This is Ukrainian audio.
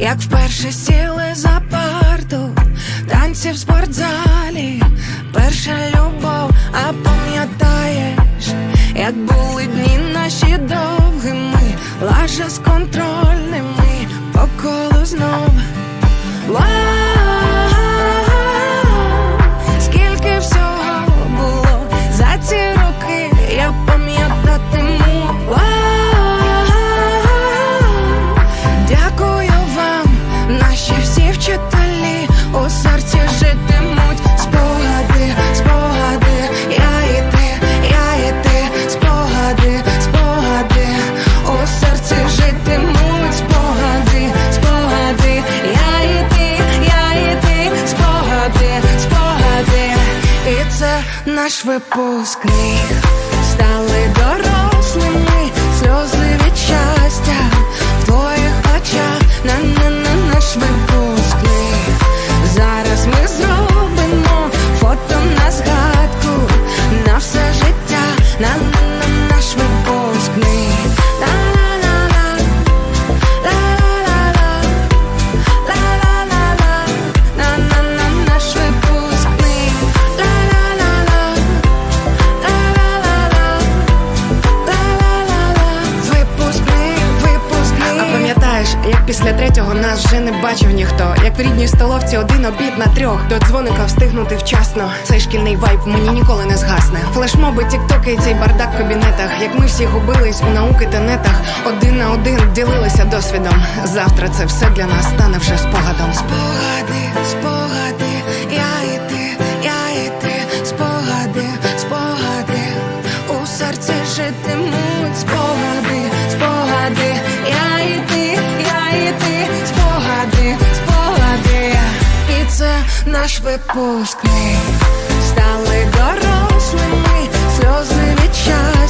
як вперше сіли за парту, танці в спортзалі, перша любов, а пам'ятаєш, як були дні наші довгими, лаже з контрольними по колу знов. Наш випускний. Після третього нас вже не бачив ніхто. Як в рідній столовці один обід на трьох. До дзвоника встигнути вчасно. Цей шкільний вайб мені ніколи не згасне. Флешмоби, тіктоки цей бардак в кабінетах. Як ми всі губились у науки та нетах, один на один ділилися досвідом. Завтра це все для нас стане вже спогадом. Спогади, спогади, наш випускний. Стали дорослими, сльози від щастя